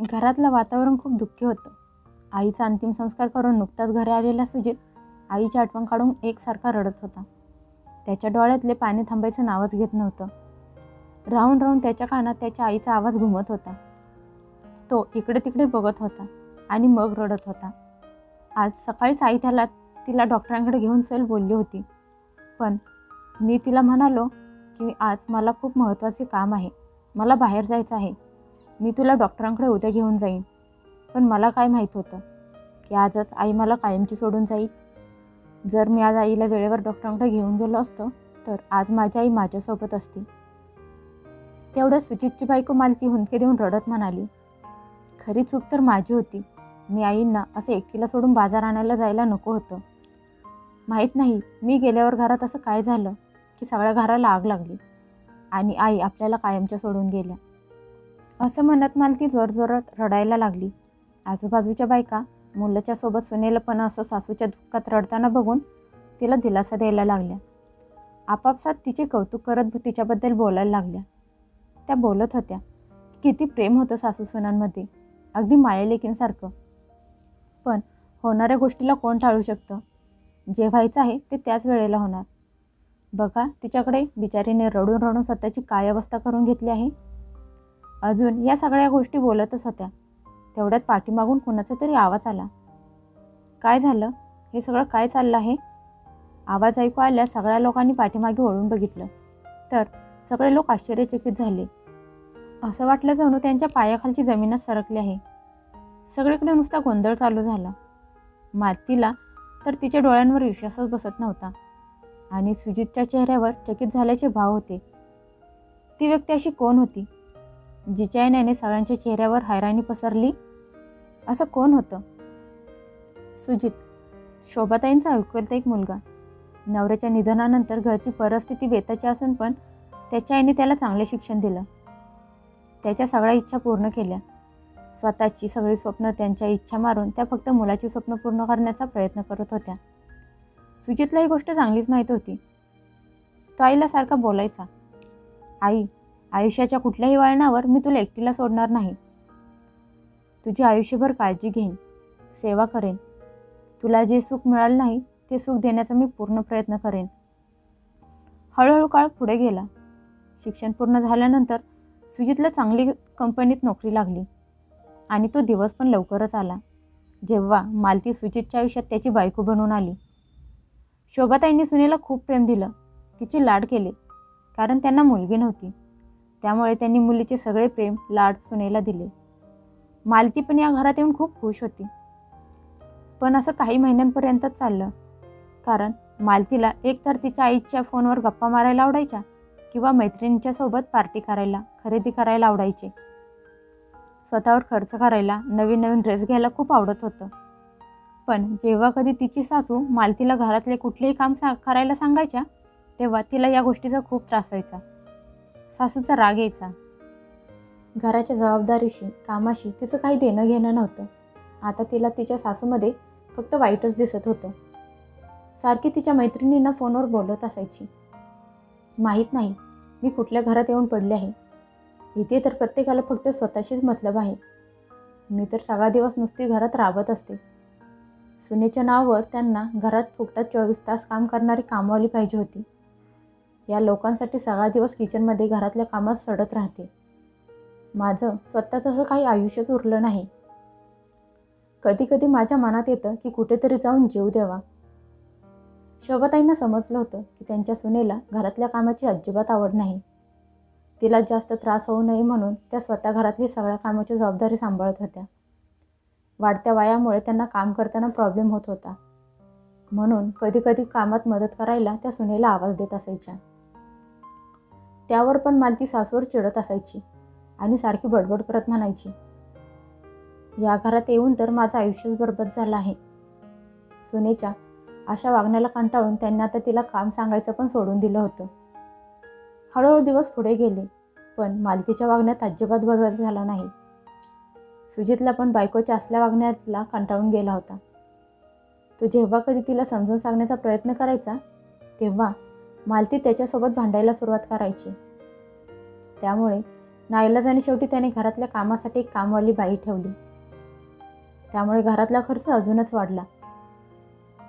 घरातलं वातावरण खूप दुःखी होतं. आईचा अंतिम संस्कार करून नुकताच घरी आलेला सुजित आईची आठवण काढून एकसारखा रडत होता. त्याच्या डोळ्यातले पाणी थांबायचं नावच घेत नव्हतं. राहून राहून त्याच्या कानात त्याच्या आईचा आवाज घुमत होता. तो इकडे तिकडे बघत होता आणि मग रडत होता. आज सकाळीच आई त्याला तिला डॉक्टरांकडे घेऊन चल बोलली होती. पण मी तिला म्हणालो की आज मला खूप महत्त्वाचे काम आहे. मला बाहेर जायचं आहे. मी तुला डॉक्टरांकडे उद्या घेऊन जाईन. पण मला काय माहीत होतं की आजच आई मला कायमची सोडून जाईल. जर मी आज आईला वेळेवर डॉक्टरांकडे घेऊन गेलो असतो तर आज माझी आई माझ्यासोबत असती. तेवढ्या सुचितची बायको मालती हुंदके देऊन रडत म्हणाली खरी चूक तर माझी होती. मी आईंना असं एकटीला सोडून बाजार आणायला जायला नको होतं. माहीत नाही मी गेल्यावर घरात असं काय झालं की सगळ्या घराला आग लागली आणि आई आपल्याला कायमच्या सोडून गेल्या. असं म्हणत मालती जोरजोरात रडायला लागली. आजूबाजूच्या बायका मुलाच्या सोबत सुनेलं पण असं सासूच्या दुःखात रडताना बघून तिला दिलासा द्यायला लागल्या. आपापसात तिचे कौतुक करत तिच्याबद्दल बोलायला लागल्या. त्या बोलत होत्या किती प्रेम होतं सासू सुनांमध्ये. अगदी मायालेकींसारखं. पण होणाऱ्या गोष्टीला कोण टाळू शकतं? जे व्हायचं आहे ते त्याच वेळेला होणार. बघा तिच्याकडे बिचारीने रडून रडून स्वतःची काय अवस्था करून घेतली आहे? अजून या सगळ्या गोष्टी बोलतच होत्या. तेवढ्यात पाठीमागून कुणाचा तरी आवाज आला. काय झालं? हे सगळं काय चाललं आहे? आवाज ऐकू आल्या सगळ्या लोकांनी पाठीमागे वळून बघितलं. तर सगळे लोक आश्चर्यचकित झाले. असं वाटलं जणू त्यांच्या पायाखालची जमीनच सरकली आहे. सगळीकडे नुसता गोंधळ चालू झाला. मातीला तर तिच्या डोळ्यांवर विश्वासच बसत नव्हता. आणि सुजितच्या चेहऱ्यावर चकित झाल्याचे भाव होते. ती व्यक्ती अशी कोण होती? जिच्या येण्याने सगळ्यांच्या चेहऱ्यावर हैराणी पसरली. असं कोण होतं? सुजित शोभाताईंचा ऐकवलता एक मुलगा. नवऱ्याच्या निधनानंतर घरची परिस्थिती बेताची असून पण त्याच्या आईने त्याला चांगले शिक्षण दिलं. त्याच्या सगळ्या इच्छा पूर्ण केल्या. स्वतःची सगळी स्वप्न त्यांच्या इच्छा मारून त्या फक्त मुलाची स्वप्न पूर्ण करण्याचा प्रयत्न करत होत्या. सुजितला ही गोष्ट चांगलीच माहीत होती. तो आईला सारखा बोलायचा. आई आयुष्याच्या कुठल्याही वळणावर मी तुला एकटीला सोडणार नाही. तुझी आयुष्यभर काळजी घेईन सेवा करेन. तुला जे सुख मिळालं नाही ते सुख देण्याचा मी पूर्ण प्रयत्न करेन. हळूहळू काळ पुढे गेला. शिक्षण पूर्ण झाल्यानंतर सुजितला चांगली कंपनीत नोकरी लागली आणि तो दिवस पण लवकरच आला जेव्हा मालती सुजितच्या आयुष्यात त्याची बायको बनून आली. शोभाताईंनी सुनेला खूप प्रेम दिलं. तिचे लाड केले कारण त्यांना मुलगी नव्हती. त्यामुळे त्यांनी मुलीचे सगळे प्रेम लाड सुनेला दिले. मालती पण या घरात येऊन खूप खुश होती. पण असं काही महिन्यांपर्यंतच चाललं. कारण मालतीला एकतर तिच्या आईच्या फोनवर गप्पा मारायला आवडायच्या किंवा मैत्रिणींच्या सोबत पार्टी करायला खरेदी करायला आवडायचे. स्वतःवर खर्च करायला नवीन नवीन ड्रेस घ्यायला खूप आवडत होतं. पण जेव्हा कधी तिची सासू मालतीला घरातले कुठलेही काम सा करायला सांगायच्या तेव्हा तिला या गोष्टीचा खूप त्रास व्हायचा. सासूचा राग यायचा. घराच्या जबाबदारीशी कामाशी तिचं काही देणं घेणं नव्हतं. आता तिला तिच्या सासूमध्ये फक्त वाईटच दिसत होतं. सारखी तिच्या मैत्रिणींना फोनवर बोलत असायची. माहीत नाही मी कुठल्या घरात येऊन पडले आहे. इथे तर प्रत्येकाला फक्त स्वतःशीच मतलब आहे. मी तर सगळा दिवस नुसती घरात राबत असते. सुनेच्या नावावर त्यांना घरात फुकटात चोवीस तास काम करणारी कामवाली पाहिजे होती. या लोकांसाठी सगळा दिवस किचनमध्ये घरातल्या कामात सडत राहते. माझं स्वतःचं असं काही आयुष्यच उरलं नाही. कधी कधी माझ्या मनात येतं की कुठेतरी जाऊन जीव द्यावा. शोभाताईंना समजलं होतं की त्यांच्या सुनेला घरातल्या कामाची अजिबात आवड नाही. तिला जास्त त्रास होऊ नये म्हणून त्या स्वतः घरातली सगळ्या कामाची जबाबदारी सांभाळत होत्या. वाढत्या वयामुळे त्यांना काम करताना प्रॉब्लेम होत होता. म्हणून कधीकधी कामात मदत करायला त्या सुनेला आवाज देत असायच्या. त्यावर पण मालती सासूवर चिडत असायची आणि सारखी बडबड करत म्हणायची या घरात येऊन तर माझं आयुष्यच बरबाद झालं आहे. सुनेच्या अशा वागण्याला कंटाळून त्यांनी आता तिला काम सांगायचं पण सोडून दिलं होतं. हळूहळू दिवस पुढे गेले पण मालतीच्या वागण्यात अजिबात बदल झाला नाही. सुजितला पण बायकोच्या असल्या वागण्यातला कंटाळून गेला होता. तो जेव्हा कधी तिला समजून सांगण्याचा प्रयत्न करायचा तेव्हा मालती त्याच्यासोबत भांडायला सुरुवात करायची. त्यामुळे नाईलाजाने शेवटी त्याने घरातल्या कामासाठी एक कामवाली बाई ठेवली. त्यामुळे घरातला खर्च अजूनच वाढला.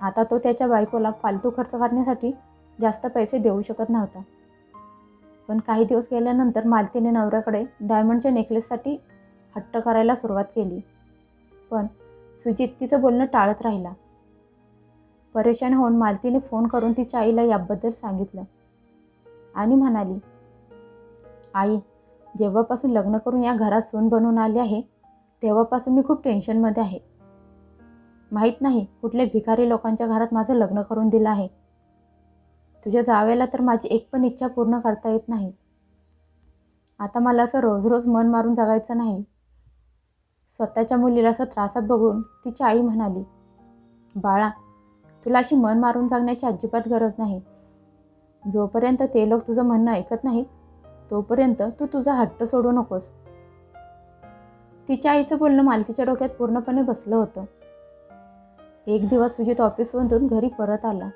आता तो त्याच्या बायकोला फालतू खर्च करण्यासाठी जास्त पैसे देऊ शकत नव्हता. पण काही दिवस गेल्यानंतर मालतीने नवऱ्याकडे डायमंडच्या नेकलेससाठी हट्ट करायला सुरुवात केली. पण सुजित तिचं बोलणं टाळत राहिला. परेशान होऊन मालतीने फोन करून तिच्या आईला याबद्दल सांगितलं. आणि म्हणाली आई जेव्हापासून लग्न करून या घरात सून बनवून आले आहे तेव्हापासून मी खूप टेन्शनमध्ये आहे. माहीत नाही कुठल्या भिकारी लोकांच्या घरात माझं लग्न करून दिलं आहे. तुझ्या जावेला तर माझी एक पण इच्छा पूर्ण करता येत नाही. आता मला असं रोज रोज मन मारून जगायचं नाही. स्वतःच्या मुलीला असं त्रासात बघून तिची आई म्हणाली बाळा तुला अशी मन मारून जगण्याची अजिबात गरज नाही. जोपर्यंत ते लोक तुझं म्हणणं ऐकत नाहीत तोपर्यंत तू तुझा हट्ट सोडू नकोस. तिच्या आईचं बोलणं मालतीच्या डोक्यात पूर्णपणे बसलं होतं. एक दिवस सुजित ऑफिसमधून घरी परत आला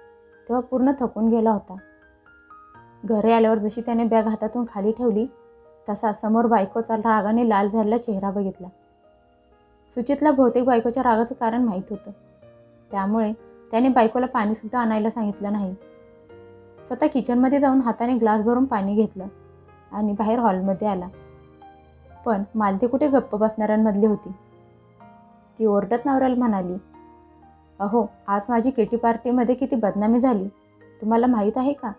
तेव्हा पूर्ण थकून गेला होता. घरी आल्यावर जशी त्याने बॅग हातातून खाली ठेवली तसा समोर बायकोचा रागाने लाल झालेला चेहरा बघितला. सुचितला बहुतेक बायकोच्या रागाचं कारण माहीत होतं. त्यामुळे त्याने बायकोला पाणीसुद्धा आणायला सांगितलं नाही. स्वतः किचनमध्ये जाऊन हाताने ग्लास भरून पाणी घेतलं आणि बाहेर हॉलमध्ये आला. पण मालती कुठे गप्प बसणाऱ्यांमधली होती? ती ओरडत नवऱ्याला म्हणाली अहो आज माझी केटी पार्टीमध्ये किती बदनामी झाली. तुम्हाला माहीत आहे का?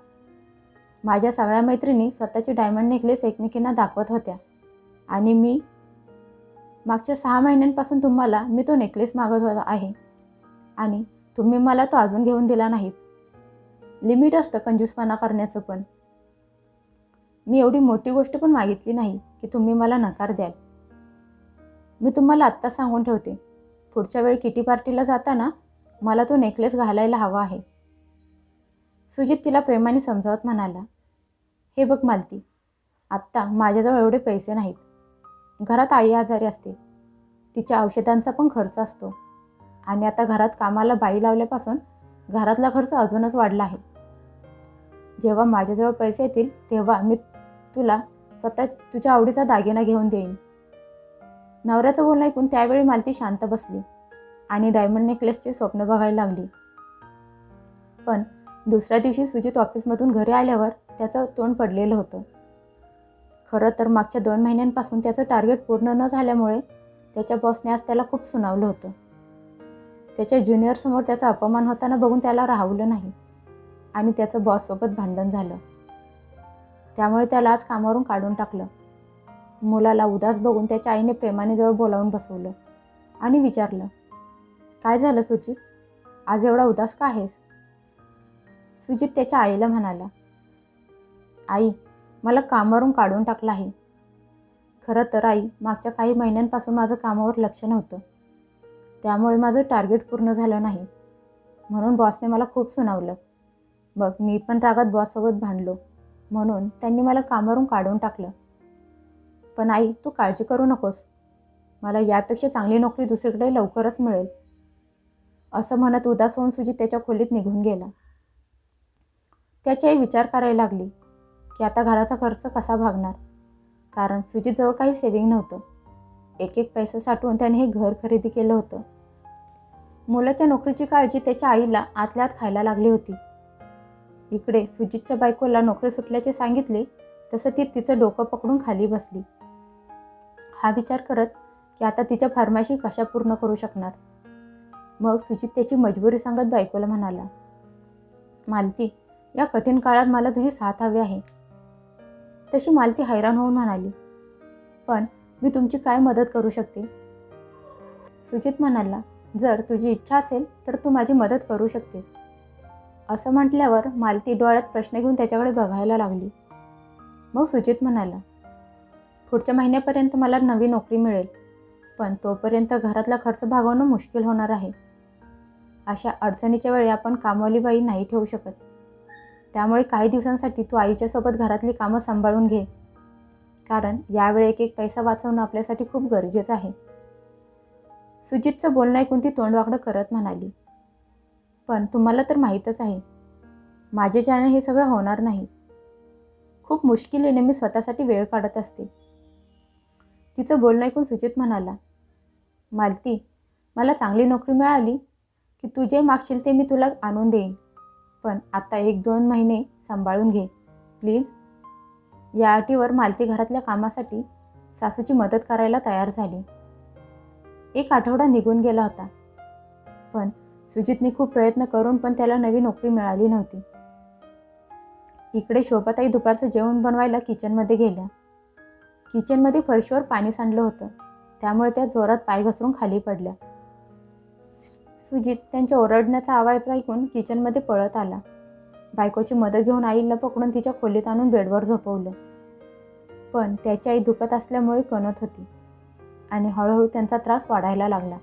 माझ्या सगळ्या मैत्रिणी स्वतःची डायमंड नेकलेस एकमेकींना दाखवत होत्या. आणि मी मागच्या सहा महिन्यांपासून तुम्हाला मी तो नेकलेस मागत होता आहे. आणि तुम्ही मला तो अजून घेऊन दिला नाहीत. लिमिट असतं कंजूसपणा करण्याचं पण. मी एवढी मोठी गोष्ट पण मागितली नाही की तुम्ही मला नकार द्याल. मी तुम्हाला आत्ता सांगून ठेवते. पुढच्या वेळी किटी पार्टीला जाताना मला तो नेकलेस घालायला हवा आहे. सुजित तिला प्रेमाने समजावत म्हणाला हे बघ मालती आत्ता माझ्याजवळ एवढे पैसे नाहीत. घरात आई आजारी असते. तिच्या औषधांचा पण खर्च असतो. आणि आता घरात कामाला बाई लावल्यापासून घरातला खर्च अजूनच वाढला आहे. जेव्हा माझ्याजवळ पैसे येतील तेव्हा मी तुला स्वतः तुझ्या आवडीचा दागिना घेऊन देईन. नवऱ्याचं बोलणं ऐकून त्यावेळी मालती शांत बसली आणि डायमंड नेकलेसचे स्वप्न बघायला लागली. पण दुसऱ्या दिवशी सुजित ऑफिसमधून घरी आल्यावर त्याचं तोंड पडलेलं होतं. खरं तर मागच्या दोन महिन्यांपासून त्याचं टार्गेट पूर्ण न झाल्यामुळे त्याच्या बॉसने आज त्याला खूप सुनावलं होतं. त्याच्या ज्युनियरसमोर त्याचा अपमान होताना बघून त्याला राहवलं नाही. आणि त्याचं बॉससोबत भांडण झालं. त्यामुळे त्याला आज कामावरून काढून टाकलं. मुलाला उदास बघून त्याच्या आईने प्रेमाने जवळ बोलावून बसवलं. आणि विचारलं काय झालं सुजित? आज एवढा उदास का आहेस? सुजित त्याच्या आईला म्हणाला आई मला कामावरून काढून टाकलं आहे. खरं तर आई मागच्या काही महिन्यांपासून माझं कामावर लक्ष नव्हतं. त्यामुळे माझं टार्गेट पूर्ण झालं नाही. म्हणून बॉसने मला खूप सुनावलं. बघ मी पण रागात बॉससोबत भांडलो. म्हणून त्यांनी मला कामावरून काढून टाकलं. पण आई तू काळजी करू नकोस. मला यापेक्षा चांगली नोकरी दुसरीकडे लवकरच मिळेल. असं म्हणत उदास होऊन सुजित त्याच्या खोलीत निघून गेला. त्याची आई विचार करायला लागली की आता घराचा खर्च कसा भागणार? कारण सुजितजवळ काही सेविंग नव्हतं. एक एक पैसा साठवून त्याने हे घर खरेदी केलं होतं. मुलाच्या नोकरीची काळजी त्याच्या आईला आतल्या आत खायला लागली होती. इकडे सुजितच्या बायकोला नोकरी सुटल्याचे सांगितले तसं ती तिचं डोकं पकडून खाली बसली. हा विचार करत की आता तिच्या फार्माशी कशा पूर्ण करू शकणार? मग सुजित त्याची मजबुरी सांगत बायकोला म्हणाला मालती या कठीण काळात मला तुझी साथ हवी आहे. तशी मालती हैराण होऊन म्हणाली पण मी तुमची काय मदत करू शकते? सुजित म्हणाला जर तुझी इच्छा असेल तर तू माझी मदत करू शकतेस. असं म्हटल्यावर मालती डोळ्यात प्रश्न घेऊन त्याच्याकडे बघायला लागली. मग सुजित म्हणाला पुढच्या महिन्यापर्यंत मला नवी नोकरी मिळेल पण तोपर्यंत घरातला खर्च भागवणं मुश्किल होणार आहे. अशा अडचणीच्या वेळी आपण कामवाली बाई नाही ठेवू शकत. त्यामुळे काही दिवसांसाठी तू आईच्यासोबत घरातली कामं सांभाळून घे. कारण यावेळी एक एक पैसा वाचवणं आपल्यासाठी खूप गरजेचं आहे. सुजितचं बोलणं ऐकून ती तोंडवाकडं करत म्हणाली पण तुम्हाला तर माहीतच आहे माझ्याच्यानं हे सगळं होणार नाही. खूप मुश्किलीने मी स्वतःसाठी वेळ काढत असते. तिचं बोलणं ऐकून सुचित म्हणाला मालती मला चांगली नोकरी मिळाली की तू जे मागशील ते मी तुला आणून देईन पण आता एक दोन महिने सांभाळून घे प्लीज. या अटीवर मालती घरातल्या कामासाठी सासूची मदत करायला तयार झाली. एक आठवडा निघून गेला होता. पण सुजितने खूप प्रयत्न करून पण त्याला नवी नोकरी मिळाली नव्हती. इकडे शोभाताई दुपारचं जेवण बनवायला किचनमध्ये गेल्या. किचनमध्ये फरशीवर पाणी सांडलं होतं. त्यामुळे त्या जोरात पाय घसरून खाली पडल्या. सुजित त्यांच्या ओरडण्याचा आवाज ऐकून किचनमध्ये पळत आला. बायकोची मदत घेऊन आईला पकडून तिच्या खोलीत आणून बेडवर झोपवलं. पण त्याची आई दुखत असल्यामुळे कणत होती. आणि हळूहळू त्यांचा त्रास वाढायला लागला.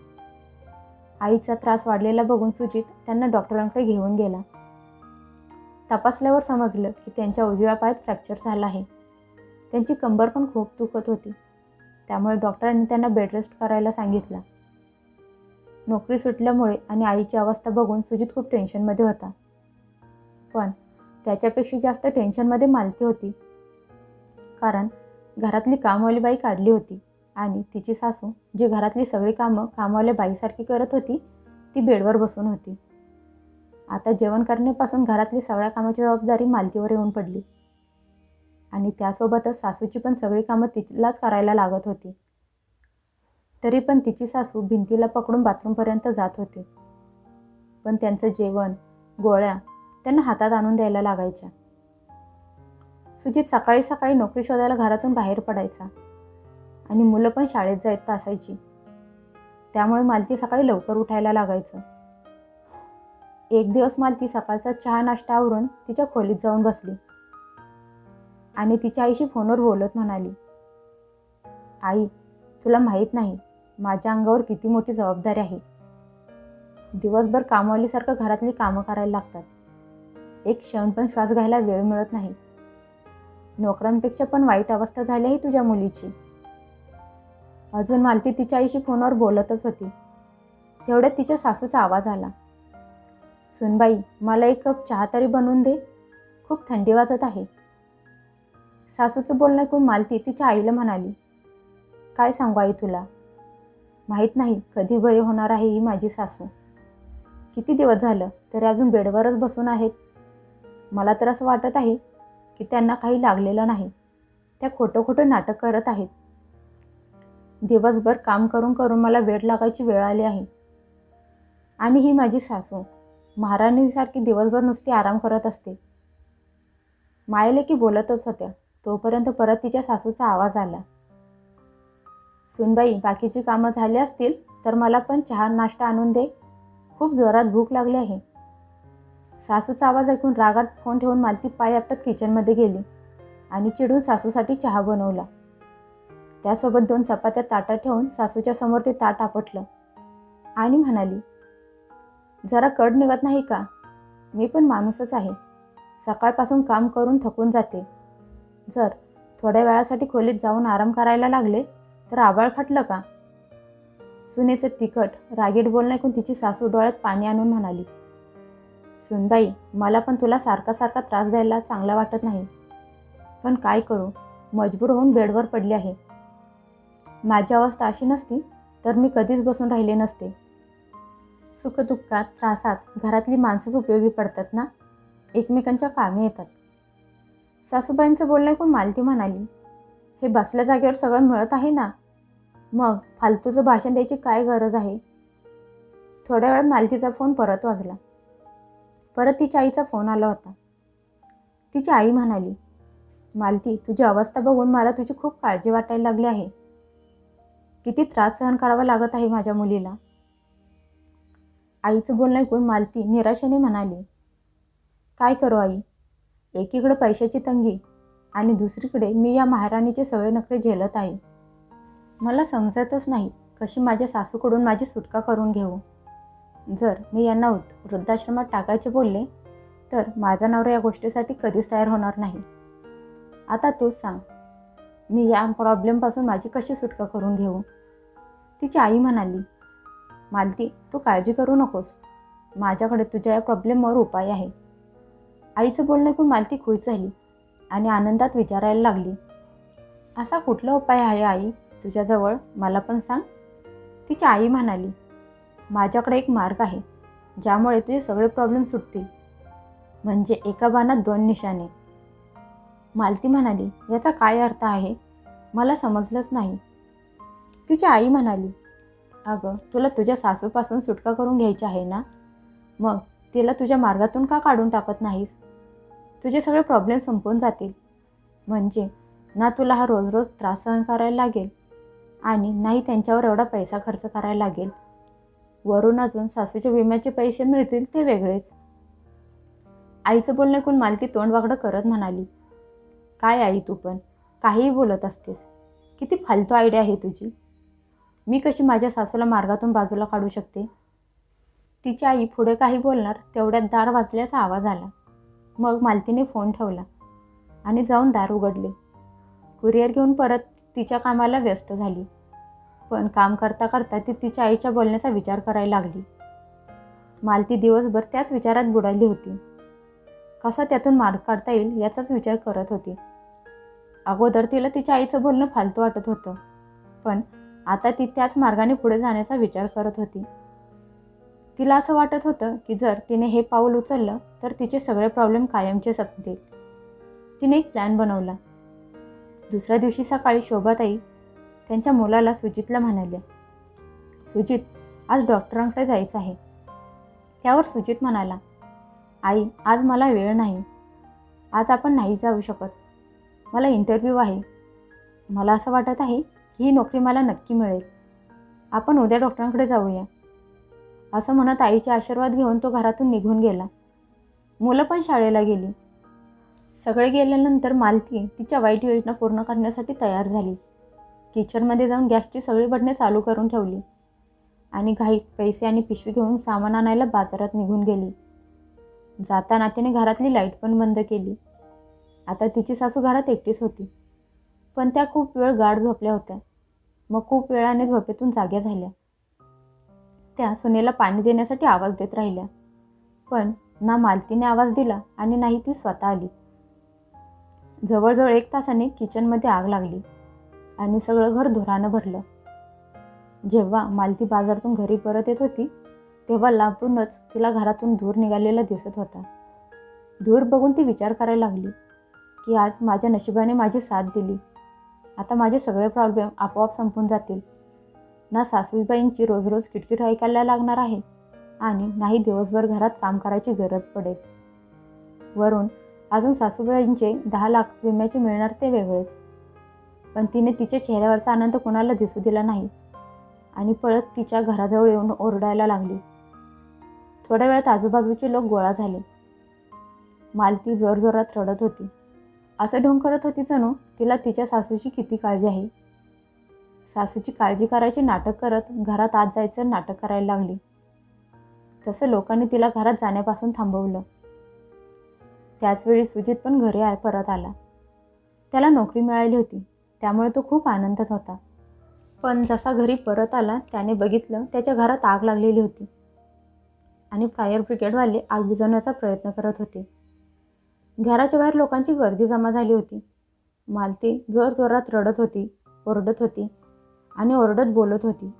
आईचा त्रास वाढलेला बघून सुजित त्यांना डॉक्टरांकडे घेऊन गेला. तपासल्यावर समजलं की त्यांच्या उजव्या पायात फ्रॅक्चर झाला आहे. त्यांची कंबर पण खूप दुखत होती. त्यामुळे डॉक्टरांनी त्यांना बेड रेस्ट करायला सांगितलं. नोकरी सुटल्यामुळे आणि आईची अवस्था बघून सुजित खूप टेन्शनमध्ये होता. पण त्याच्यापेक्षा जास्त टेन्शनमध्ये मालती होती. कारण घरातली कामवाली बाई काढली होती. आणि तिची सासू जी घरातली सगळी कामं कामवाल्या बाईसारखी करत होती ती बेडवर बसून होती. आता जेवण करण्यापासून घरातली सगळ्या कामाची जबाबदारी मालतीवर येऊन पडली. आणि त्यासोबतच सासूची पण सगळी कामं तिलाच करायला लागत होती. तरी पण तिची सासू भिंतीला पकडून बाथरूमपर्यंत जात होती. पण त्यांचं जेवण गोळ्या त्यांना हातात आणून द्यायला लागायच्या. सुजित सकाळी सकाळी नोकरी शोधायला घरातून बाहेर पडायचा. आणि मुलं पण शाळेत जायत असायची त्यामुळे मालती सकाळी लवकर उठायला लागायचं. एक दिवस मालती सकाळचा चहा नाश्ता आवरून तिच्या खोलीत जाऊन बसली. आणि तिच्या आईशी फोनवर बोलत म्हणाली आई तुला माहीत नाही माझ्या अंगावर किती मोठी जबाबदारी आहे. दिवसभर कामवालीसारखं घरातली कामं करायला लागतात. एक क्षण पण श्वास घ्यायला वेळ मिळत नाही. नोकरांपेक्षा पण वाईट अवस्था झाली आहे तुझ्या मुलीची. अजून मालती तिच्या आईशी फोनवर बोलतच होती. तेवढ्यात तिच्या सासूचा आवाज आला. सुनबाई मला एक कप चहा तरी बनवून दे. खूप थंडी वाजत आहे. सासूचं बोलणं ऐकून मालती तिच्या आईला म्हणाली काय सांगू आई तुला? माहीत नाही कधी बरी होणार आहे ही माझी सासू. किती दिवस झालं तरी अजून बेडवरच बसून आहेत. मला तर असं वाटत आहे की त्यांना काही लागलेलं नाही. त्या खोटं खोटं नाटक करत आहेत. दिवसभर काम करून करून मला वेळ लागायची वेळ आली आहे. आणि ही माझी सासू महाराणीसारखी दिवसभर नुसती आराम करत असते. मायले की बोलतच होत्या. तोपर्यंत परत तिच्या सासूचा आवाज आला. सुनबाई बाकीची कामं झाली असतील तर मला पण चहा नाश्ता आणून दे. खूप जोरात भूक लागली आहे. सासूचा आवाज ऐकून रागात फोन ठेवून मालती पाय आपटत किचनमध्ये गेली आणि चिडून सासूसाठी चहा बनवला. त्यासोबत दोन चपात्या ताटा ठेवून सासूच्या समोर ते ताट आपटलं. आणि म्हणाली जरा कड निघत नाही का? मी पण माणूसच आहे. सकाळपासून काम करून थकून जाते. जर थोड्या वेळासाठी खोलीत जाऊन आराम करायला लागले तर आबाळ फाटलं का? सुनेचं तिखट रागीट बोलणं ऐकून तिची सासू डोळ्यात पाणी आणून म्हणाली सुनबाई मला पण तुला सारखा सारखा त्रास द्यायला चांगला वाटत नाही. पण काय करू? मजबूर होऊन बेडवर पडली आहे. माझी अवस्था अशी नसती तर मी कधीच बसून राहिले नसते. सुखदुःखात त्रासात घरातली माणसंच उपयोगी पडतात ना? एकमेकांच्या कामे येतात. सासूबाईंचं बोलणं ऐकून मालती म्हणाली हे बसल्या जागेवर सगळं मिळत आहे ना? मग फालतूचं भाषण द्यायची काय गरज आहे? थोड्या वेळात मालतीचा फोन परत वाजला. परत तिच्या आईचा फोन आला होता. तिची आई म्हणाली मालती तुझी अवस्था बघून मला तुझी खूप काळजी वाटायला लागली आहे. किती त्रास सहन करावा लागत आहे माझ्या मुलीला? आईचं बोलणं ऐकून मालती निराशेने म्हणाली काय करू आई? एकीकडे पैशाची तंगी आणि दुसरीकडे मी या महाराणीचे सगळे नखरे झेलत आहे. मला समजतच नाही कशी माझ्या सासूकडून माझी सुटका करून घेऊ. जर मी यांना वृद्धाश्रमात टाकायचे बोलले तर माझा नवरा या गोष्टीसाठी कधीच तयार होणार नाही. आता तूच सांग मी या प्रॉब्लेमपासून माझी कशी सुटका करून घेऊ? तिची आई म्हणाली मालती तू काळजी करू नकोस. माझ्याकडे तुझ्या या प्रॉब्लेमवर उपाय आहे. आईचं बोलणं ऐकून मालती खुश झाली आणि आनंदात विचारायला लागली असा कुठला उपाय आहे आई? तुझ्याजवळ मला पण सांग. तिची आई म्हणाली माझ्याकडे एक मार्ग आहे ज्यामुळे तुझे सगळे प्रॉब्लेम सुटतील. म्हणजे एका बाणात दोन निशाणे. मालती म्हणाली याचा काय अर्थ आहे? मला समजलंच नाही. तिची आई म्हणाली अगं तुला तुझ्या सासूपासून सुटका करून घ्यायची आहे ना? मग तिला तुझ्या मार्गातून का काढून टाकत नाहीस? तुझे सगळे प्रॉब्लेम संपून जातील. म्हणजे ना तुला हा रोज रोज त्रास सहन करायला लागेल आणि नाही त्यांच्यावर एवढा पैसा खर्च करायला लागेल. वरून अजून सासूच्या विम्याचे पैसे मिळतील ते वेगळेच. आईचं बोलणं कोण मालती तोंड करत म्हणाली काय आई तू पण काहीही बोलत असतेस. किती फालतू आयडिया आहे तुझी. मी कशी माझ्या सासूला मार्गातून बाजूला काढू शकते? तिची आई पुढे काही बोलणार तेवढ्यात दार वाजल्याचा आवाज आला. मग मालतीने फोन ठेवला आणि जाऊन दार उघडले. कुरिअर घेऊन परत तिच्या कामाला व्यस्त झाली. पण काम करता करता ती तिच्या आईच्या बोलण्याचा विचार करायला लागली. मालती दिवसभर त्याच विचारात बुडाली होती. कसा त्यातून मार्ग काढता येईल याचाच विचार करत होती. अगोदर तिला तिच्या आईचं बोलणं फालतू वाटत होतं. पण आता ती त्याच मार्गाने पुढे जाण्याचा विचार करत होती. तिला असं वाटत होतं की जर तिने हे पाऊल उचललं तर तिचे सगळे प्रॉब्लेम कायमचे संपतील. तिने एक प्लॅन बनवला. दुसऱ्या दिवशी सकाळी शोभाताई त्यांच्या मुलाला सुजितला म्हणाल्या सुजित आज डॉक्टरांकडे जायचं आहे. त्यावर सुजित म्हणाला आई आज मला वेळ नाही. आज आपण नाही जाऊ शकत. मला इंटरव्ह्यू आहे. मला असं वाटत आहे ही नोकरी मला नक्की मिळेल. आपण उद्या डॉक्टरांकडे जाऊया. असं म्हणत आईचे आशीर्वाद घेऊन तो घरातून निघून गेला. मुलं पण शाळेला गेली. सगळे गेल्यानंतर मालती तिच्या वाईट योजना पूर्ण करण्यासाठी तयार झाली. किचनमध्ये जाऊन गॅसची सगळी बटणे चालू करून ठेवली आणि घाईत पैसे आणि पिशवी घेऊन सामान आणायला बाजारात निघून गेली. जाताना तिने घरातली लाइट पण बंद केली. आता तिची सासू घरात एकटीच होती. पण त्या खूप वेळ गाढ झोपल्या होत्या. मग खूप वेळाने झोपेतून जाग्या झाल्या. त्या सुनेला पाणी देण्यासाठी आवाज देत राहिल्या. पण ना मालतीने आवाज दिला आणि नाही ती स्वतः आली. जवळजवळ एक तासाने किचनमध्ये आग लागली आणि सगळं घर धुरानं भरलं. जेव्हा मालती बाजारातून घरी परत येत होती तेव्हा लांबूनच तिला घरातून धूर निघालेला दिसत होता. धूर बघून ती विचार करायला लागली की आज माझ्या नशिबाने माझी साथ दिली आता माझे सगळे प्रॉब्लेम आपोआप संपून जातील. ना सासूबाईंची रोज रोज किटकिट ऐकायला लागणार आहे आणि नाही दिवसभर घरात काम करायची गरज पडेल. वरून अजून सासूबाईंचे दहा लाख विम्याचे मिळणार ते वेगळेच. पण तिने तिच्या चेहऱ्यावरचा आनंद कोणाला दिसू दिला नाही आणि पळत तिच्या घराजवळ येऊन ओरडायला लागली. थोड्या वेळात आजूबाजूचे लोक गोळा झाले. मालती जोरजोरात रडत होती. असं ढोंग करत होती जणू तिला तिच्या सासूची किती काळजी आहे? सासूची काळजी करायची नाटक करत घरात आत जायचं नाटक करायला लागली. तसं लोकांनी तिला घरात जाण्यापासून थांबवलं. त्याचवेळी सुजित पण घरी आ परत आला. त्याला नोकरी मिळाली होती त्यामुळे तो खूप आनंदात होता. पण जसा घरी परत आला त्याने बघितलं त्याच्या घरात आग लागलेली होती. आणि फायर ब्रिगेडवाले आग बुजवण्याचा प्रयत्न करत होते. घराच्या बाहेर लोकांची गर्दी जमा झाली होती. मालती जोरजोरात रडत होती ओरडत होती आणि ओरडत बोलत होती.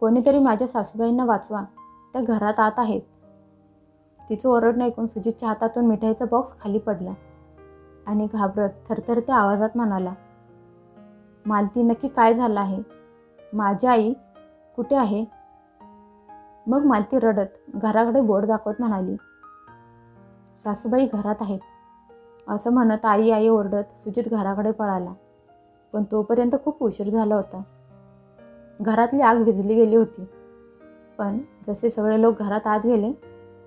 कोणीतरी माझ्या सासूबाईंना वाचवा त्या घरात आत आहेत. तिचं ओरडणं ऐकून सुजितच्या हातातून मिठाईचा बॉक्स खाली पडला आणि घाबरत थरथरत्या आवाजात म्हणाला मालती नक्की काय झालं आहे? माझी आई कुठे आहे? मग मालती रडत घराकडे बोर्ड दाखवत म्हणाली सासूबाई घरात आहेत. असं म्हणत आई आई ओरडत सुजित घराकडे पळाला. पण तोपर्यंत खूप उशीर झाला होता. घरातली आग विजली गेली होती. पण जसे सगळे लोक घरात आत गेले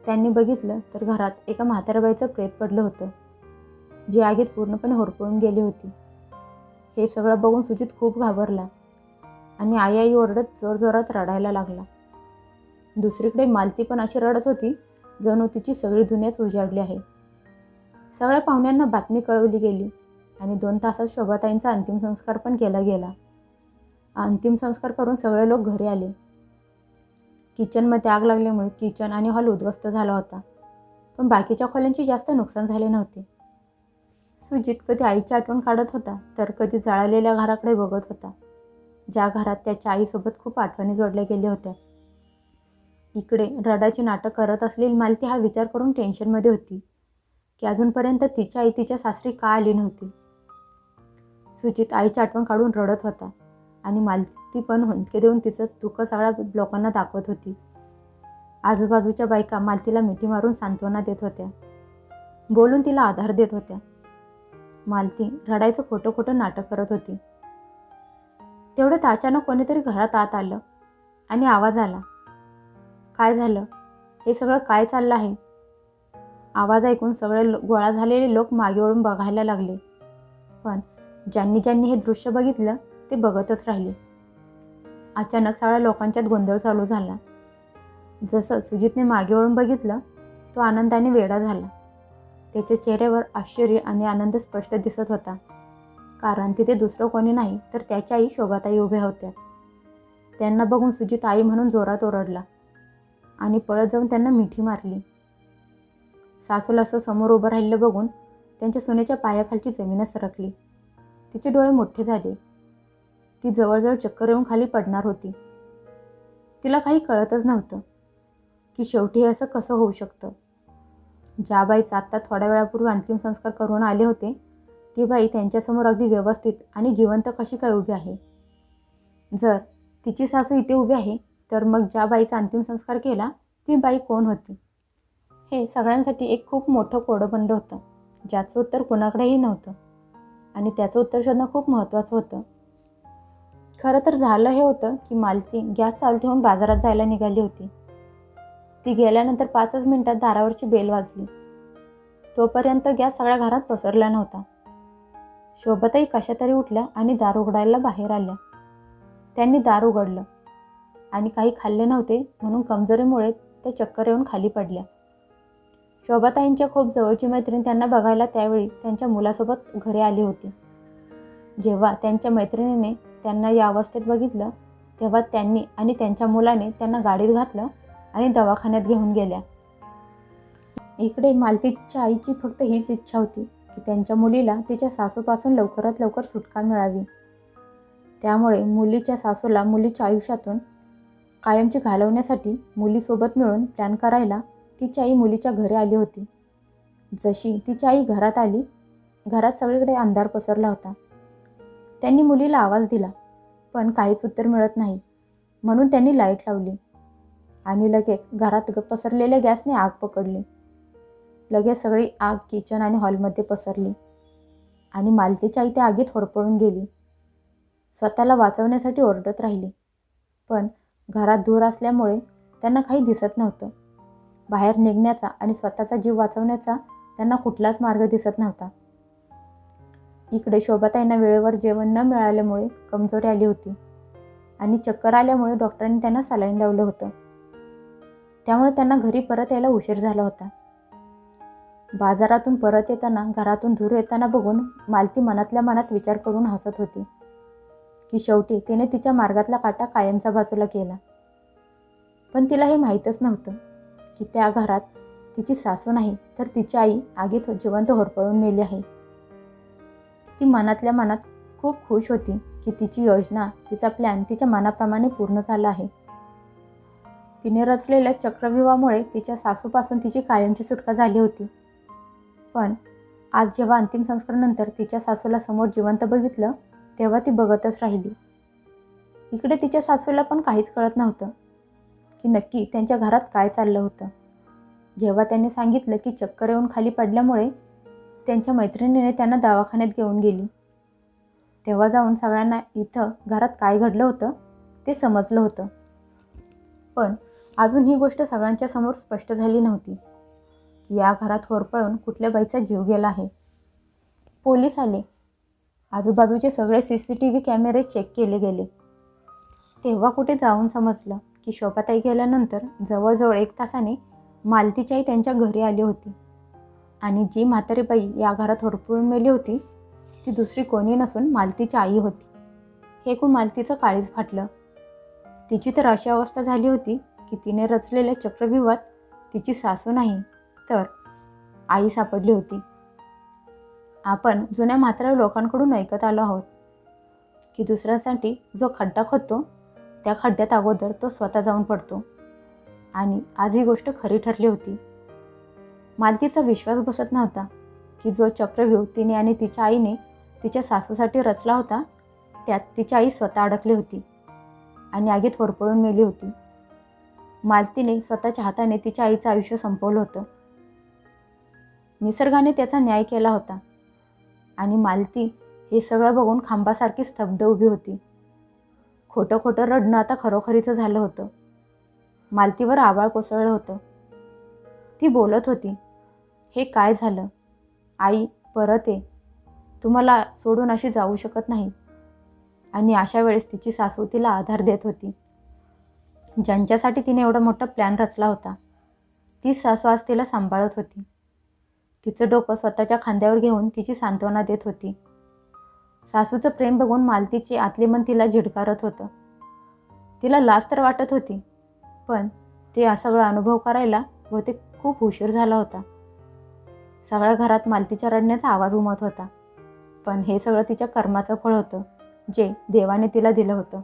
त्यांनी बघितलं तर घरात एका म्हाताऱ्याबाईचं प्रेत पडलं होतं. जी आगीत पूर्णपणे होरपळून गेली होती. हे सगळं बघून सुजित खूप घाबरला आणि आई आई ओरडत जोरजोरात रडायला लागला. दुसरीकडे मालती पण अशी रडत होती जणू तिची सगळी दुनियाच उजाडली आहे. सगळ्या पाहुण्यांना बातमी कळवली गेली आणि दोन तासात शोभाताईंचा अंतिम संस्कार पण केला गेला. अंतिम संस्कार करून सगळे लोक घरी आले. किचनमध्ये आग लागल्यामुळे किचन आणि हॉल उद्ध्वस्त झाला होता पण बाकीच्या खोल्यांची जास्त नुकसान झाले नव्हते. सुजित कधी आईची आठवण काढत होता तर कधी जळालेल्या घराकडे बघत होता ज्या घरात त्याच्या आईसोबत खूप आठवणी जोडल्या गेल्या होत्या. इकडे रडाची नाटक करत असलेली मालती हा विचार करून टेन्शनमध्ये होती की अजूनपर्यंत तिच्या आई तिच्या सासरी का आली नव्हती? सुचित आईची आठवण काढून रडत होता आणि मालती पण हुंदके देऊन तिचं दुःख सगळ्या लोकांना दाखवत होती. आजूबाजूच्या बायका मालतीला मिठी मारून सांत्वना देत होत्या. बोलून तिला आधार देत होत्या. मालती रडायचं खोटं खोटं नाटक करत होती. तेवढ्यात अचानक कोणीतरी घरात आत आलं आणि आवाज आला. काय झालं? हे सगळं काय चाललं आहे? आवाज ऐकून सगळे लो गोळा झालेले लोक मागे वळून बघायला लागले. पण ज्यांनी ज्यांनी हे दृश्य बघितलं ते बघतच राहिले. अचानक सगळ्या लोकांच्यात गोंधळ चालू झाला. जसं सुजितने मागे वळून बघितलं तो आनंदाने वेडा झाला. त्याच्या चेहऱ्यावर आश्चर्य आणि आनंद स्पष्ट दिसत होता. कारण तिथे दुसरं कोणी नाही तर त्याच्या आई शोभाताई उभ्या होत्या. त्यांना बघून सुजित आई म्हणून जोरात ओरडला. आणि पळत जाऊन त्यांना मिठी मारली. सासूला असं समोर उभं राहिलं बघून त्यांच्या सोन्याच्या पायाखालची जमीनच सरकली. तिचे डोळे मोठे झाले. ती जवळजवळ चक्कर येऊन खाली पडणार होती. तिला काही कळतच नव्हतं की शेवटी हे असं कसं होऊ शकतं. ज्या बाईचा आत्ता थोड्या वेळापूर्वी अंतिम संस्कार करून आले होते ती बाई त्यांच्यासमोर अगदी व्यवस्थित आणि जिवंत कशी काय उभी आहे? जर तिची सासू इथे उभी आहे तर मग ज्या बाईचा अंतिम संस्कार केला ती बाई कोण होती? हे सगळ्यांसाठी एक खूप मोठं कोडं बनलं होतं ज्याचं उत्तर कोणाकडेही नव्हतं. आणि त्याचं उत्तर शोधणं खूप महत्त्वाचं होतं. खरं तर झालं हे होतं की मालची गॅस चालू ठेवून बाजारात जायला निघाली होती. ती गेल्यानंतर पाचच मिनिटात दारावरची बेल वाजली. तोपर्यंत गॅस सगळ्या घरात पसरला नव्हता. शोभताई कशा तरी उठल्या आणि दार उघडायला बाहेर आल्या. त्यांनी दार उघडलं. आणि काही खाल्ले नव्हते म्हणून कमजोरीमुळे त्या चक्कर येऊन खाली पडल्या. शोभाताईंच्या खूप जवळची मैत्रीण त्यांना बघायला त्यावेळी त्यांच्या मुलासोबत घरी आली होती. जेव्हा त्यांच्या मैत्रिणीने त्यांना या अवस्थेत बघितलं तेव्हा त्यांनी आणि त्यांच्या मुलाने त्यांना गाडीत घातलं आणि दवाखान्यात घेऊन गेल्या. इकडे मालतीच्या आईची फक्त हीच इच्छा होती की त्यांच्या मुलीला तिच्या सासूपासून लवकरात लवकर सुटका मिळावी. त्यामुळे मुलीच्या सासूला मुलीच्या आयुष्यातून कायमची घालवण्यासाठी मुलीसोबत मिळून प्लॅन करायला तिची आई मुलीच्या घरी आली होती. जशी तिची आई घरात आली घरात सगळीकडे अंधार पसरला होता. त्यांनी मुलीला आवाज दिला पण काहीच उत्तर मिळत नाही. म्हणून त्यांनी लाइट लावली आणि लगेच घरात ग पसरलेल्या गॅसने आग पकडली. लगेच सगळी आग किचन आणि हॉलमध्ये पसरली आणि मालतीची आई त्या आगीत होरपळून गेली. स्वतःला वाचवण्यासाठी ओरडत राहिली पण घरात धूर असल्यामुळे त्यांना काही दिसत नव्हतं. बाहेर निघण्याचा आणि स्वतःचा जीव वाचवण्याचा त्यांना कुठलाच मार्ग दिसत नव्हता. इकडे शोभाताईंना वेळेवर जेवण न मिळाल्यामुळे कमजोरी आली होती आणि चक्कर आल्यामुळे डॉक्टरांनी त्यांना सलाईन लावलं होतं. त्यामुळे त्यांना घरी परत यायला उशीर झाला होता. बाजारातून परत येताना घरातून धूर येताना बघून मालती मनातल्या मनात विचार करून हसत होती. की शेवटी तिने तिच्या मार्गातला काटा कायमचा बाजूला केला. पण तिला हे माहीतच नव्हतं की त्या घरात तिची सासू नाही तर तिची आई आगीत जिवंत होरपळून मेली आहे. ती मनातल्या मनात खूप खुश होती की तिची योजना तिचा प्लॅन तिच्या मनाप्रमाणे पूर्ण झाला आहे. तिने रचलेल्या चक्रव्यूहामुळे तिच्या सासूपासून तिची कायमची सुटका झाली होती. पण आज जेव्हा अंतिम संस्कारानंतर तिच्या सासूला समोर जिवंत बघितलं तेव्हा ती बघतच राहिली. इकडे तिच्या सासूला पण काहीच कळत नव्हतं की नक्की त्यांच्या घरात काय चाललं होतं. जेव्हा त्यांनी सांगितलं की चक्कर येऊन खाली पडल्यामुळे त्यांच्या मैत्रिणीने त्यांना दवाखान्यात घेऊन गेली. तेव्हा जाऊन सगळ्यांना इथं घरात काय घडलं होतं ते समजलं होतं. पण अजून ही गोष्ट सगळ्यांच्या समोर स्पष्ट झाली नव्हती की या घरात होरपळून कुठल्या बाईचा जीव गेला आहे. पोलीस आले आजूबाजूचे सगळे सी सी टी व्ही कॅमेरे चेक केले गेले. तेव्हा कुठे जाऊन समजलं की शोभाताई गेल्यानंतर जवळजवळ एक तासाने मालतीच्याही त्यांच्या घरी आली होती. आणि जी म्हातारी बाई या घरात होरपळून मेली होती ती दुसरी कोणी नसून मालतीची आई होती. हे ऐकून मालतीचं काळीच फाटलं? तिची तर अशी अवस्था झाली होती की तिने रचलेल्या चक्रव्यूहात तिची सासू नाही तर आई सापडली होती. आपण जुन्या म्हाताऱ्या लोकांकडून ऐकत आलो आहोत की दुसऱ्यासाठी जो खड्डा खोदतो त्या खड्ड्यात अगोदर तो स्वतः जाऊन पडतो. आणि आज ही गोष्ट खरी ठरली होती. मालतीचा विश्वास बसत नव्हता की जो चक्रव्यूह तिने आणि तिच्या आईने तिच्या सासूसाठी रचला होता त्यात तिची आई स्वतः अडकली होती आणि आगीत होरपळून मेली होती. मालतीने स्वतःच्या हाताने तिच्या आईचं आयुष्य संपवलं होतं. निसर्गाने त्याचा न्याय केला होता. आणि मालती हे सगळं बघून खांबासारखी स्तब्ध उभी होती. खोटं खोटं रडणं आता खरोखरीचं झालं होतं. मालतीवर आवाळ कोसळलं होतं. ती बोलत होती हे काय झालं? आई परत ये. तुम्हाला सोडून अशी जाऊ शकत नाही. आणि अशा वेळेस तिची सासू तिला आधार देत होती. ज्यांच्यासाठी तिने एवढा मोठा प्लॅन रचला होता तीच सासू आज तिला सांभाळत होती. तिचं डोकं स्वतःच्या खांद्यावर घेऊन तिची सांत्वना देत होती. सासूचं प्रेम बघून मालतीचे आतले मन तिला झिडकारत होतं. तिला लाज तर वाटत होती पण ते हा सगळा अनुभव करायला बहुतेक खूप उशीर झाला होता. सगळ्या घरात मालतीच्या रडण्याचा आवाज उमत होता पण हे सगळं तिच्या कर्माचं फळ होतं जे देवाने तिला दिलं होतं.